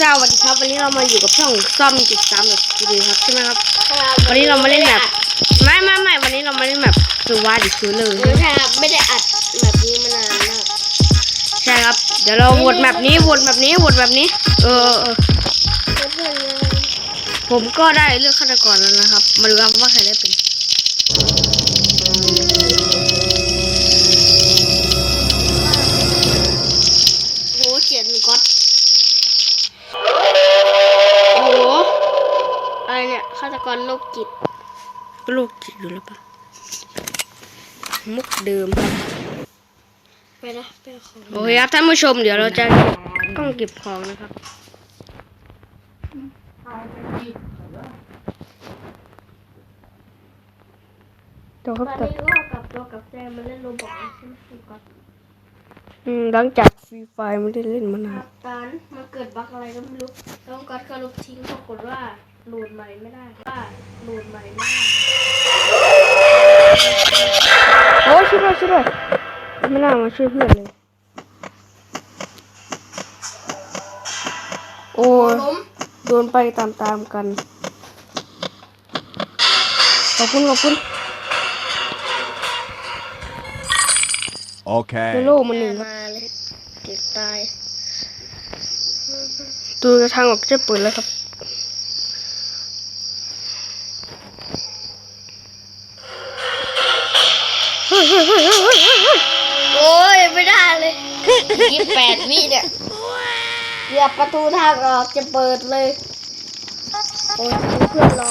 สวัสดีครับวันนี้เรามาอยู่กับช่องซ่อมจุดสามแบบจีดีครับใช่ไหมครับ วันนี้เรามาเล่นแบบไม่ไม่ไม่วันนี้เรามาเล่นแบบสุวาดิคิวเลอร์ไม่ใช่ครับไม่ได้อัดแบบนี้มานานมากใช่ครับเดี๋ยวเราวนแบบนี้วนแบบนี้วนแบบนี้ เออเออเพื่อนๆเลยผมก็ได้เลือกฆาตกรแล้วนะครับ มาดูกันว่าใครได้เป็น ฆาตกรโรคจิตโรคจิตอยู่แล้วปะมุกเดิมครับไปนะไปเอาของโอเคครับท่านผู้ชมเดี๋ยวเราจะต้องเก็บของนะครับ ตัวตคอรับนตัว นี้ก็กลับตัวกลับใจมาเล่นโรบอทใช่ไหมคุณก๊อตอืมหลังจากฟรีไฟไม่ได้เล่นมาคนารันบตอนมันเกิดบั๊กอะไรก็ไม่รู้แล้วก๊อตก็ลบทิ้งปรากฏว่า โหลดใหม่ไม่ได้ว่าโหลดใหม่ไม่ได้โอ้ยช่วยด้วยช่วยด้วยไม่น่ามาช่วยเพื่อนเลยโอ้ยล้มโดนไปตามๆกันขอบคุณขอบคุณ Okay. เฮโลมันหนึ่งครับมาเลยเด็กตายดูกระทางออกจะเปิดแล้วครับ โอ้ยไม่ได้เลยยี่สิบแปดวิเนี่ยเกือบประตูทางออกจะเปิดเลย โอ้ยเพื่อนรอ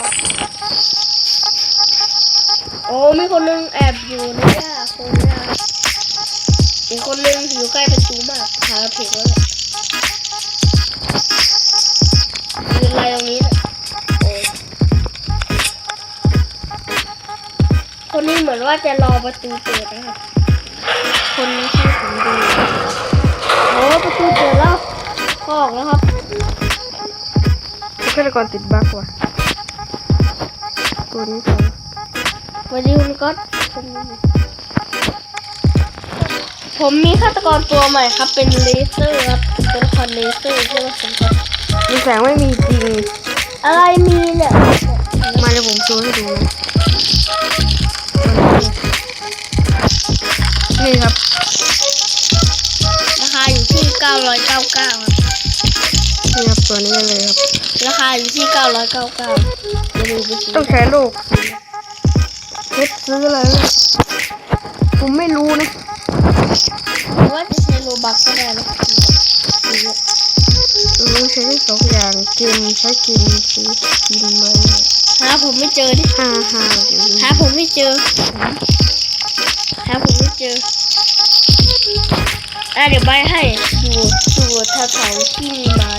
โอ้มีคนนึงแอบอยู่ในหญ้าโคนหญ้าอีกคนนึงอยู่ใกล้ประตูมากหาเพจแล้วเนี่ยยืนอะไรตรงนี้เนี่ย คนนี้เหมือนว่าจะรอประตูเปิดนะครับ คนนี้ใช่ผมดูโอ้ประตูเปิดแล้วก็ออกแล้วครับฆาตกรติดบั๊กว่ะ ตัวนี้ตัววันนี้คุณก๊อตผมผมมีฆาตกรตัวใหม่ครับ เป็นเลเซอร์ครับเป็นละครเลเซอร์ใช่ไหมคุณก๊อตมีแสงไม่มีจริง อะไรมีเนี่ย มาเดี๋ยวผมโชว์ให้ดูนะ นี่ครับ ราคาอยู่ที่999ครับนี่ครับตัวนี้เลยครับ ราคาอยู่ที่999อย่าลืมไปซื้อต้องใช้โลกเพชรซื้ออะไรวะผมไม่รู้นะหรือว่าจะใช้โลบักก็ได้นะซื้อเยอะรู้ใช้ได้สองอย่างเกมใช้เกมซื้อกินอะไรเนี่ยหาผมไม่เจอดิห้าห้าเดี๋ยวนี้หาผมไม่เจอหาผมไม่เจอ อะเดี๋ยวใบให้อยู่อยู่แถวๆที่มีไม้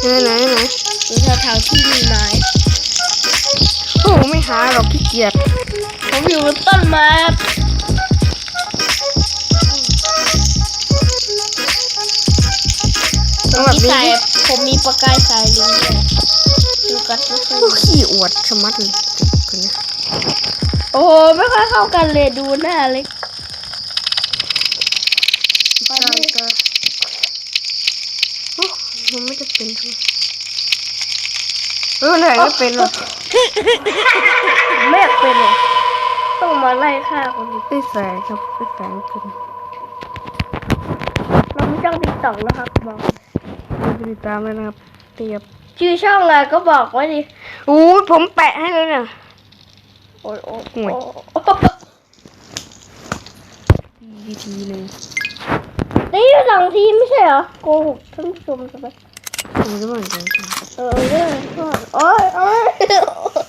ไหนไหนไหนอยู่แถวๆที่มีไม้โอ้ไม่หาหรอกขี้เกียจผมอยู่บนต้นไม้ครับต้องแบบมีนี้สายผมมีประกายสายลิงด้วยดูกันไม่ค่อยพวกขี้อวดชะมัดเลยคนนี้โอ้โหไม่ค่อยเข้ากันเลยดูหน้าเล็ก ใช่ ก็โอ้มันไม่จะเป็นทั้งเออไหนก็เป็นหรอกไม่อยากเป็นเลยต้องมาไล่ฆ่าคนอื่นไม่แสงครับไม่แสงเป็นเราไม่จ้องติ๊กต็อกแล้วครับบอกดูติดตามเลยนะครับเตียบชื่อช่องอะไรก็บอกไว้ดิอู้ยผมแปะให้เลยเนี่ยโอ้ยโอ้ยห่ว ยโอ้ยวิธีหนึ่งนี่หลังทีมไม่ใช่เหรอโกหกท่านผู้ชมจะไปผมจะบอกอย่างนี้เออเรื่องก่อนโอ้ยโอ้ย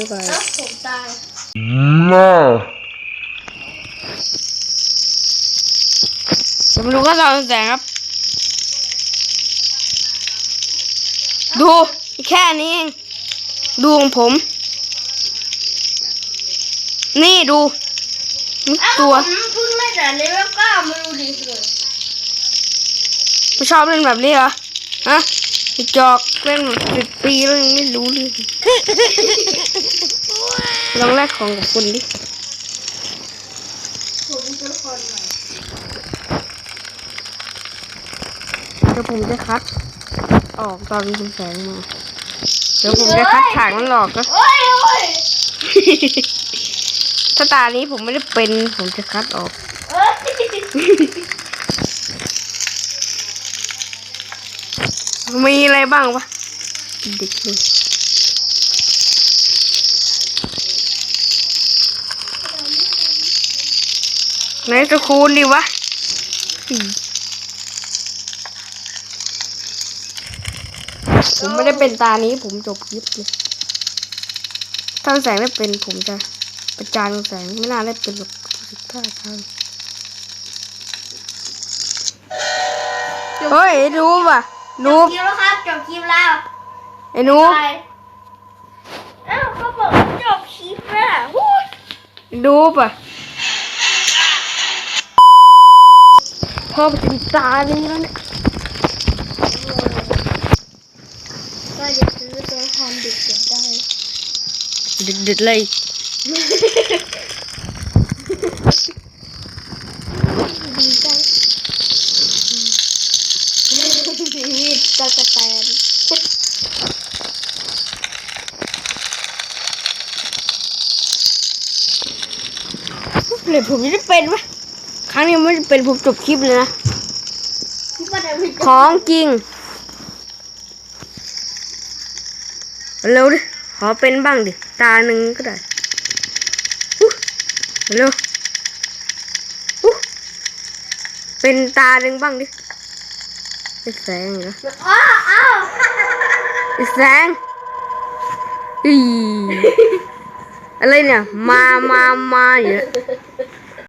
เข้าไปมตาจะไม่รู้ก็นตอนแสงครับ ดูแค่นี้เองดูของผม นี่ดูตัวพิ่งเล่แต่เลเวลเก้ามาดูดิเลยไม่ชอบเล่นแบบนี้เหรอฮะ จอกเล่นมาสิบปีแล้วยังไม่รู้เรื่องลองแลกของกับคุณดิผมเป็นคนใหม่เดี๋ยวผมจะคัด ออกตอนคุณแสงมา เดี๋ยวผมจะคัดฉากมันหลอกก็โอ้ยโอ้ยถ้าตานี้ผมไม่ได้เป็น ผมจะคัดออก มีอะไรบ้างวะเด็กเลยไหนจะคูณดีวะอืมผมไม่ได้เป็นตานี้ผมจบคลิปเลยถ้าแสงได้เป็นผมจะประจานแสงไม่น่าได้เป็นหรอกสิบห้าครั้งเฮ้ยดูป่ะ จดูบคลิปแล้วครับจบคลิปแล้วไอ้หนูไปอ้าวเขาบอกว่าจบคลิปแล้ววู้ยดูป่ะพ่อไปถึงตานี้แล้วเนี่ยก็จะซื้อตัวละครเด็กเก็บได้เด็ดเด็ดเลย ดี จังมีดตะกะแตนเลยผมไม่ได้เป็นวะครั้งนี้ไม่ได้เป็นผมจบคลิปเลยนะคิดว่าจะมีของจริง เร็วดิ ขอเป็นบ้างดิ ตาหนึ่งก็ได้อุ๊ยเร็วอุ๊ยเป็นตาหนึ่งบ้างดิ ไอ้แสงเหรออ้าวอ้าวไอ้แสงอีอะไรเนี่ย มามามาอยู่เนี่ย